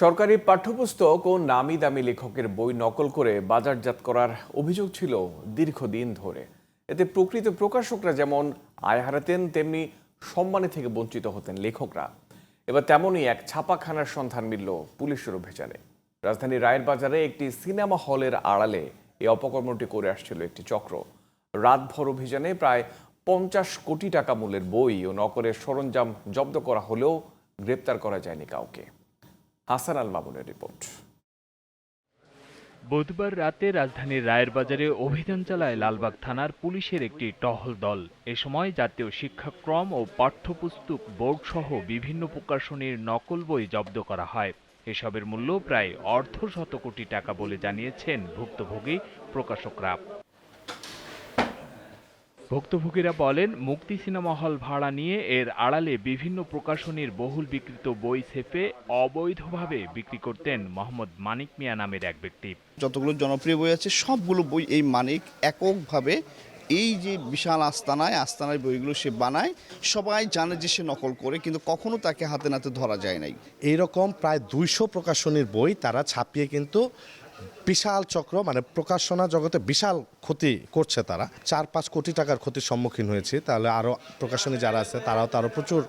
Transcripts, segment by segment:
সরকারি পাঠ্যপুস্তক ও নামি দামি লেখকের বই নকল করে বাজারজাত করার অভিযোগ ছিল দীর্ঘদিন ধরে। এতে প্রকৃত প্রকাশকরা যেমন আয় হারাতেন, তেমনি সম্মানে থেকে বঞ্চিত হতেন লেখকরা। এবার তেমনই এক ছাপাখানার সন্ধান মিলল পুলিশের অভিযানে। রাজধানীর রায়ের বাজারে একটি সিনেমা হলের আড়ালে এই অপকর্মটি করে আসছিল একটি চক্র। রাতভর অভিযানে প্রায় পঞ্চাশ কোটি টাকা মূল্যের বই ও নকলের সরঞ্জাম জব্দ করা হলেও গ্রেপ্তার করা যায়নি কাউকে। হাসান আল মামুনের রিপোর্ট। বুধবার রাতে রাজধানীর রায়ের বাজারে অভিযান চালায় লালবাগ থানার পুলিশের একটি টহল দল। এ সময় জাতীয় শিক্ষাক্রম ও পাঠ্যপুস্তক বোর্ড সহ বিভিন্ন প্রকাশনীর নকল বই জব্দ করা হয়। এসবের মূল্য প্রায় অর্ধ শত কোটি টাকা বলে জানিয়েছেন ভুক্তভোগী প্রকাশকরা। ভুক্তভোগীরা বলেন মুক্তি সিনেমা হল ভাড়া নিয়ে এর আড়ালে বিভিন্ন প্রকাশনীর বহুল বিক্রিত বই ছেপে অবৈধভাবে বিক্রি করতেন মোহাম্মদ মানিক মিয়া নামের এক ব্যক্তি। যতগুলো জনপ্রিয় বই আছে সবগুলো বই এই মানিক এককভাবে এই যে বিশাল আস্তানায় আস্তানায় বইগুলো সে বানায় সবাই জানে যে সে নকল করে কিন্তু কখনো তাকে হাতে নাতে ধরা যায় নাই। এইরকম প্রায় দুইশো প্রকাশনীর বই তারা ছাপিয়ে কিন্তু বিশাল চক্র মানে প্রকাশনা জগতে বিশাল ক্ষতি করছে তারা। চার পাঁচ কোটি টাকার ক্ষতির সম্মুখীন হয়েছে। তাহলে আরও প্রকাশনী যারা আছে তারাও তারও প্রচুর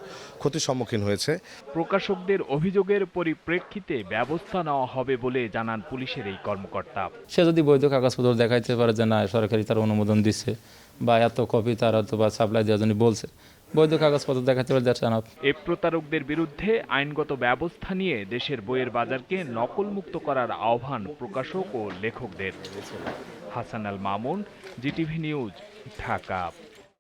ক্ষতির সম্মুখীন হয়েছে। প্রকাশকদের অভিযোগের পরিপ্রেক্ষিতে ব্যবস্থা নেওয়া হবে বলে জানান পুলিশের এই কর্মকর্তা। সে যদি বৈধ কাগজপত্র দেখাইতে পারে যে না সরকারি তার অনুমোদন দিচ্ছে বা এত কপি তার হয়তো বা সাপ্লাই দেওয়ার জন্য বলছে বৈধ কাগজপত্র দেখাতে পারে দ্যাটস এ প্রতারকদের বিরুদ্ধে আইনগত ব্যবস্থা নিয়ে দেশের বইয়ের বাজারকে নকলমুক্ত করার আহ্বান প্রকাশক ও লেখকদের। Hasan Al Mamun, GTV news, Dhaka.